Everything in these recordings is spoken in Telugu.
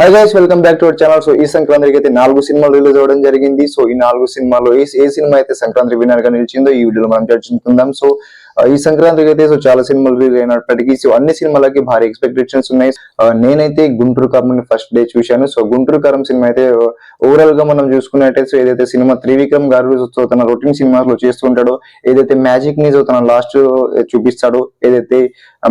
Hi guys welcome back to our channel so ఈ సంక్రాంతికి అయితే నాలుగు సినిమాలు రిలీజ్ అవ్వడం జరిగింది. సో ఈ నాలుగు సినిమాలో ఏ సినిమా అయితే సంక్రాంతి విన్నర్గా నిలిచిందో ఈ వీడియోలో మనం చర్చించుకుందాం. సో ఈ సంక్రాంతికి అయితే సో చాలా సినిమాలు రిలీజ్ అయినప్పటికీ సో అన్ని సినిమాలకి భారీ ఎక్స్పెక్టేషన్స్ ఉన్నాయి. నేనైతే గుంటూరు కారం ఫస్ట్ డే చూశాను. సో గుంటూరు కారం సినిమా అయితే ఓవరాల్గా మనం చూసుకున్నట్టయితే సో ఏదైతే సినిమా త్రివిక్రమ్ గారు తన రొటీన్ సినిమాలో లో చేస్తుంటాడో ఏదైతే మ్యాజిక్ని తన లాస్ట్ చూపిస్తాడో ఏదైతే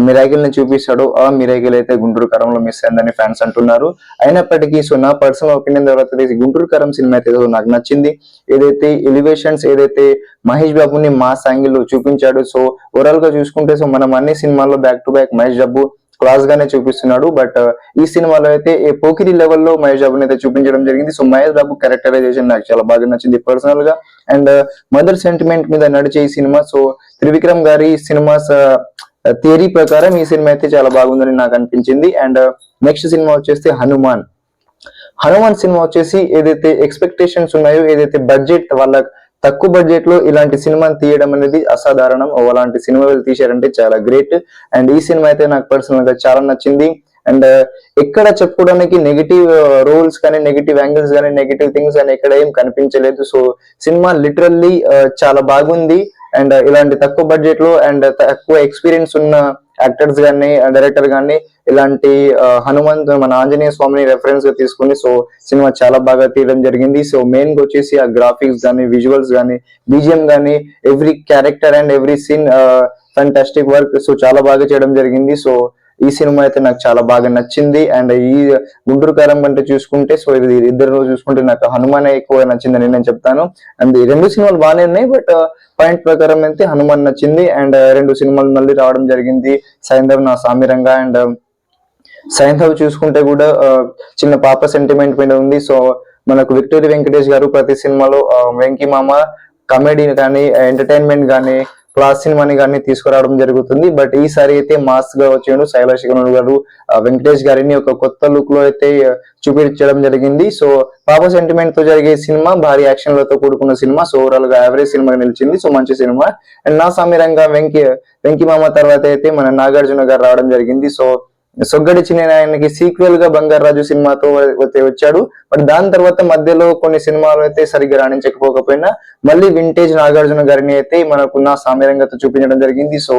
మిరాకిల్ని చూపిస్తాడు. ఆ మిరాకిల్ అయితే గుంటూరు కరంలో మిస్ అయిందని ఫ్యాన్స్ అంటున్నారు. అయినప్పటికీ సో నా పర్సనల్ ఒపీనియన్ తర్వాత గుంటూరు కరం సినిమా అయితే సో నాకు నచ్చింది. ఏదైతే ఎలివేషన్స్ ఏదైతే మహేష్ బాబుని మా లో చూపించాడు. సో ఓవరాల్గా చూసుకుంటే సో మనం అన్ని సినిమాల్లో back to back Mahesh Babu class గానే చూపిస్తున్నాడు. బట్ ఈ సినిమాలో అయితే ఏ పోకిరి లెవెల్లో మహేష్ బాబుని అయితే చూపించడం జరిగింది. సో మహేష్ బాబు క్యారెక్టరైజేషన్ నాకు చాలా బాగా నచ్చింది పర్సనల్గా. అండ్ మదర్ సెంటిమెంట్ మీద నడిచే ఈ సినిమా. సో త్రివిక్రమ్ గారి సినిమాస్ థియరీ ప్రకారం ఈ సినిమా అయితే చాలా బాగుందని నాకు అనిపించింది. అండ్ నెక్స్ట్ సినిమా వచ్చేసి హనుమాన్. హనుమాన్ సినిమా వచ్చేసి ఏదైతే ఎక్స్పెక్టేషన్స్ ఉన్నాయో ఏదైతే బడ్జెట్ వాళ్ళ తక్కువ బడ్జెట్లో ఇలాంటి సినిమాని తీయడం అనేది అసాధారణం. అలాంటి సినిమాలు తీశారంటే చాలా గ్రేట్ అండ్ ఈ సినిమా అయితే నాకు పర్సనల్గా చాలా నచ్చింది. అండ్ ఎక్కడ చెప్పుకోవడానికి నెగిటివ్ రోల్స్ కానీ నెగిటివ్ యాంగిల్స్ కానీ నెగిటివ్ థింగ్స్ కానీ ఎక్కడ ఏం కనిపించలేదు. సో సినిమా లిటరల్లీ చాలా బాగుంది. అండ్ ఇలాంటి తక్కువ బడ్జెట్లో అండ్ తక్కువ ఎక్స్పీరియన్స్ ఉన్న యాక్టర్స్ కానీ డైరెక్టర్ కానీ ఇలాంటి హనుమంత్ మన ఆంజనేయ స్వామిని రెఫరెన్స్గా తీసుకుని సో సినిమా చాలా బాగా తీయడం జరిగింది. సో మెయిన్గా వచ్చేసి ఆ గ్రాఫిక్స్ గానీ విజువల్స్ గానీ బీజిఎం గానీ every character and every scene fantastic work so చాలా బాగా చేయడం జరిగింది. సో ఈ సినిమా అయితే నాకు చాలా బాగా నచ్చింది. అండ్ ఈ గుంటూరు కారం అంటే చూసుకుంటే సో ఇది ఇద్దరు చూసుకుంటే నాకు హనుమానే ఎక్కువ నచ్చిందని నేను చెప్తాను. అండ్ రెండు సినిమాలు బాగానే ఉన్నాయి బట్ uh, పాయింట్ ప్రకారం అయితే హనుమాన్ నచ్చింది. అండ్ uh, రెండు సినిమాలు మళ్ళీ రావడం జరిగింది. సైంధవ్ నా సామిరంగా అండ్ um, సైంధవ్ చూసుకుంటే కూడా uh, చిన్న పాప సెంటిమెంట్ మీద ఉంది. సో మనకు విక్టోరి వెంకటేష్ గారు ప్రతి సినిమాలో వెంకీ మామ కామెడీ కానీ ఎంటర్టైన్మెంట్ కానీ క్లాస్ సినిమాని కానీ తీసుకురావడం జరుగుతుంది. బట్ ఈసారి అయితే మాస్గా వచ్చాడు శైలాష్ గనుడు గారు వెంకటేష్ గారిని ఒక కొత్త లుక్లో అయితే చూపించడం జరిగింది. సో పాప సెంటిమెంట్తో జరిగే సినిమా భారీ యాక్షన్లతో కూడుకున్న సినిమా. సో ఓవరాల్గా యావరేజ్ సినిమాగా నిలిచింది. సో మంచి సినిమా. అండ్ నా సమీరంగా వెంకీ వెంకీ మామ తర్వాత అయితే మన నాగార్జున గారు రావడం జరిగింది. సో సొగ్గడి చిన్న ఆయనకి సీక్వెల్గా బంగారాజు సినిమాతో అయితే వచ్చాడు. మరి దాని తర్వాత మధ్యలో కొన్ని సినిమాలు అయితే సరిగ్గా రాణించకపోకపోయినా మళ్ళీ వింటేజ్ నాగార్జున గారిని అయితే మనకు నా సామ్యరంగతో చూపించడం జరిగింది. సో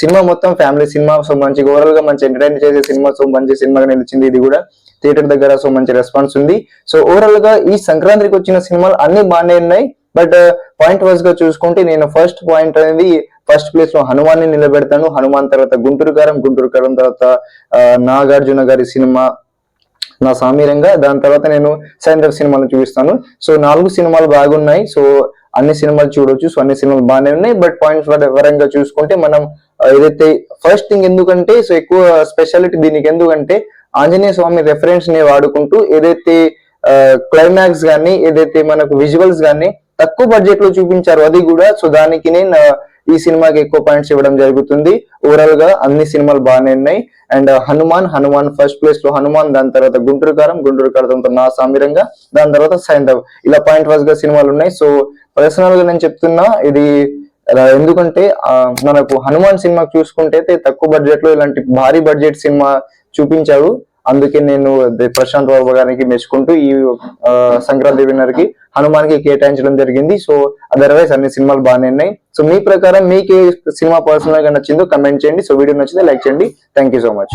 సినిమా మొత్తం ఫ్యామిలీ సినిమా సో మంచి ఓవరాల్గా మంచి ఎంటర్టైన్ చేసే సినిమా సో మంచి సినిమాగా నిలిచింది ఇది కూడా. థియేటర్ దగ్గర సో మంచి రెస్పాన్స్ ఉంది. సో ఓవరాల్గా ఈ సంక్రాంతికి వచ్చిన సినిమాలు అన్ని బాగానే ఉన్నాయి. బట్ పాయింట్ వైజ్గా చూసుకుంటే నేను ఫస్ట్ పాయింట్ అనేది ఫస్ట్ ప్లేస్లో హనుమాన్ని నిలబెడతాను. హనుమాన్ తర్వాత గుంటూరు కారం గుంటూరు కారం తర్వాత నాగార్జున గారి సినిమా నా సామీరంగా దాని తర్వాత నేను సైందర్ సినిమాలు చూపిస్తాను. సో నాలుగు సినిమాలు బాగున్నాయి. సో అన్ని సినిమాలు చూడొచ్చు. సో అన్ని సినిమాలు బాగానే ఉన్నాయి. బట్ పాయింట్స్ పరంగా చూసుకుంటే మనం ఏదైతే ఫస్ట్ థింగ్ ఎందుకంటే సో ఎక్కువ స్పెషాలిటీ దీనికి ఎందుకంటే ఆంజనేయ స్వామి రెఫరెన్స్ని వాడుకుంటూ ఏదైతే క్లైమాక్స్ కానీ ఏదైతే మనకు విజువల్స్ కానీ తక్కువ బడ్జెట్లో చూపించారు అది కూడా. సో దానికి నేను ఈ సినిమాకి ఎక్కువ పాయింట్స్ ఇవ్వడం జరుగుతుంది. ఓవరాల్గా అన్ని సినిమాలు బాగానే ఉన్నాయి. And uh, Hanuman Hanuman first ప్లేస్లో హనుమాన్ దాని తర్వాత గుంటూరు కారం గుంటూరు కారంతో నా సామిరంగా దాని తర్వాత సైంధవ్. ఇలా పాయింట్ వైజ్గా సినిమాలు ఉన్నాయి. సో పర్సనల్గా నేను చెప్తున్నా ఇది ఎందుకంటే మనకు హనుమాన్ సినిమా చూసుకుంటే అయితే తక్కువ బడ్జెట్లో ఇలాంటి భారీ బడ్జెట్ సినిమా చూపించారు. అందుకే నేను ప్రశాంత్ బాబు గారికి మెచ్చుకుంటూ ఈ సంక్రాంతి విన్నర్కి హనుమాన్కి కేటాయించడం జరిగింది. సో అదర్వైజ్ అన్ని సినిమాలు బాగానే ఉన్నాయి. సో మీ ప్రకారం మీకు ఏ సినిమా పర్సనల్గా నచ్చిందో కమెంట్ చేయండి. సో వీడియో నచ్చితే లైక్ చేయండి. Thank you so much.